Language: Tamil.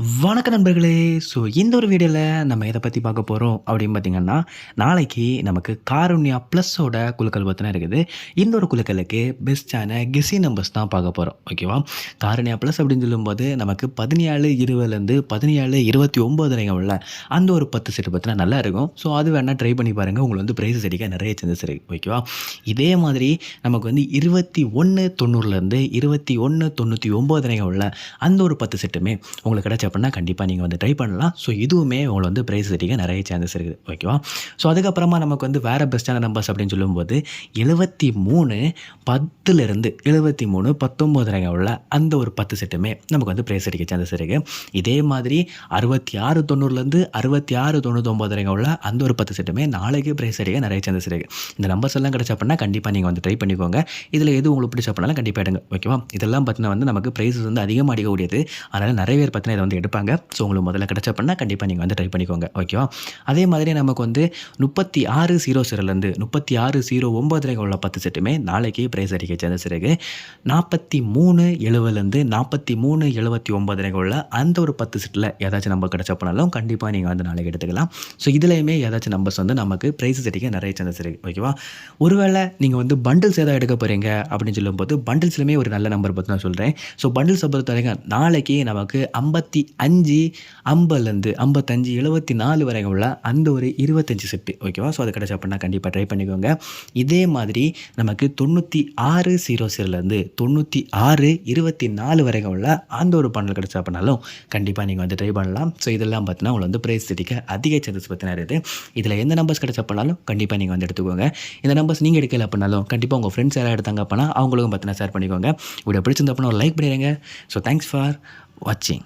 வணக்க நண்பர்களே. ஸோ இந்த ஒரு வீடியோவில் நம்ம எதை பற்றி பார்க்க போகிறோம் அப்படின்னு பார்த்தீங்கன்னா நாளைக்கு நமக்கு காருண்யா ப்ளஸ்ஸோட குழுக்கள் பற்றின இருக்குது. இந்த ஒரு குழுக்களுக்கு பெஸ்ட்டான கெஸி நம்பர்ஸ் தான் பார்க்க போகிறோம் ஓகேவா காருண்யா ப்ளஸ் அப்படின்னு சொல்லும்போது நமக்கு பதினேழு இருபதுலேருந்து பதினேழு இருபத்தி ஒம்பது வரைக்கும் உள்ள அந்த ஒரு பத்து செட்டு பற்றினா நல்லா இருக்கும். ஸோ அது வேணால் ட்ரை பண்ணி பாருங்கள் உங்களுக்கு வந்து ப்ரைஸஸ் அடிக்க நிறைய சான்சஸ் இருக்குது ஓகேவா இதே மாதிரி நமக்கு வந்து இருபத்தி ஒன்று தொண்ணூறுலேருந்து இருபத்தி ஒன்று தொண்ணூற்றி ஒம்பது வரைக்கும் உள்ள அந்த ஒரு பத்து செட்டுமே உங்களுக்கு கிடச்ச அப்படின்னா கண்டிப்பாக நீங்கள் வந்து ட்ரை பண்ணலாம். ஸோ இதுவுமே உங்களை வந்து ப்ரைஸ் அடிக்க நிறைய சான்சஸ் இருக்குது. ஓகேவா ஸோ அதுக்கப்புறமா நமக்கு வந்து வேறு பெஸ்ட்டான நம்பர்ஸ் அப்படின்னு சொல்லும்போது எழுபத்தி மூணு பத்துலேருந்து எழுபத்தி மூணு பத்தொம்போது உள்ள அந்த ஒரு பத்து செட்டுமே நமக்கு வந்து ப்ரைஸ் அடிக்க சான்சஸ் இருக்குது இதே மாதிரி அறுபத்தி ஆறு தொண்ணூறுலேருந்து அறுபத்தி ஆறு தொண்ணூத்தொம்பது உள்ள அந்த ஒரு பத்து செட்டுமே நாளைக்கு ப்ரைஸ் அடிக்க நிறைய சான்சஸ் இருக்குது இந்த நம்பர்ஸ் எல்லாம் கிடச்ச அப்படின்னா கண்டிப்பாக நீங்கள் வந்து ட்ரை பண்ணிக்கோங்க. இதில் எது உங்களுக்கு பிடிச்ச அப்படின்னாலும் கண்டிப்பாக எடுங்க. ஓகேவா இதெல்லாம் பார்த்தீங்கன்னா வந்து நமக்கு ப்ரைஸஸ் வந்து அதிகமாக அடிக்கக்கூடியது. அதனால் நிறைய பேர் பார்த்தீங்கன்னா இதை வந்து எடுப்பாங்க. ஸோ உங்களுக்கு முதல்ல கிடச்ச கண்டிப்பாக நீங்கள் வந்து ட்ரை பண்ணிக்கோங்க. ஓகேவா அதே மாதிரி நமக்கு வந்து முப்பத்தி ஆறு ஜீரோ சிறலேருந்து முப்பத்தி ஆறு ஜீரோ ஒம்பது உள்ள பத்து செட்டுமே நாளைக்கு ப்ரைஸ் அடிக்க சான்சஸ் இருக்குது நாற்பத்தி மூணு எழுபதுலேருந்து நாற்பத்தி மூணு எழுபத்தி ஒம்பது உள்ள அந்த ஒரு பத்து செட்டில் ஏதாச்சும் நம்ம கிடச்சப்பனாலும் கண்டிப்பாக நீங்கள் வந்து நாளைக்கு எடுத்துக்கலாம். ஸோ இதுலேயுமே ஏதாச்சும் நம்பர்ஸ் வந்து நமக்கு ப்ரைஸஸ் அடிக்க நிறைய சான்சஸ் இருக்குது ஓகேவா ஒருவேளை நீங்கள் வந்து பண்டில்ஸ் ஏதாவது எடுக்க போகிறீங்க அப்படின்னு சொல்லும்போது பண்டில்ஸ்லையுமே ஒரு நல்ல நம்பர் பற்றி நான் சொல்கிறேன் ஸோ பண்டில்ஸை பொறுத்த வரைக்கும் நாளைக்கு நமக்கு ஐம்பத்தி அஞ்சு ஐம்பதுலேருந்து ஐம்பத்தஞ்சு எழுபத்தி நாலு வரைக்கும் உள்ள அந்த ஒரு இருபத்தஞ்சு செட்டு ஓகேவா ஸோ அது கிடச்ச அப்படின்னா கண்டிப்பாக ட்ரை பண்ணிக்கோங்க. இதே மாதிரி நமக்கு தொண்ணூற்றி ஆறு ஜீரோ ஜீரோலேருந்து தொண்ணூற்றி ஆறு இருபத்தி நாலு வரைக்கும் உள்ள அந்த ஒரு பண்டல் கிடச்ச அப்படின்னாலும் கண்டிப்பாக நீங்கள் வந்து ட்ரை பண்ணலாம். ஸோ இதெல்லாம் பார்த்தீங்கன்னா உங்களுக்கு வந்து ப்ரைஸ் செடிக்க அதிக சான்சஸ் பற்றின இருக்குது. இதில் எந்த நம்பர்ஸ் கிடச்ச அப்படின்னாலும் கண்டிப்பாக நீங்கள் வந்து எடுத்துக்கோங்க. இந்த நம்பர்ஸ் நீங்கள் எடுக்கல அப்படின்னாலும் கண்டிப்பாக உங்கள் ஃப்ரெண்ட்ஸ் யாராவது எடுத்தாங்க அப்படின்னா அவங்களுக்கும் பார்த்தீங்கன்னா ஷேர் பண்ணிக்கோங்க. இப்படி பிடிச்சிருந்த அப்படின்னா ஒரு லைக் பண்ணிடுங்க. ஸோ தேங்க்ஸ் ஃபார் வாட்சிங்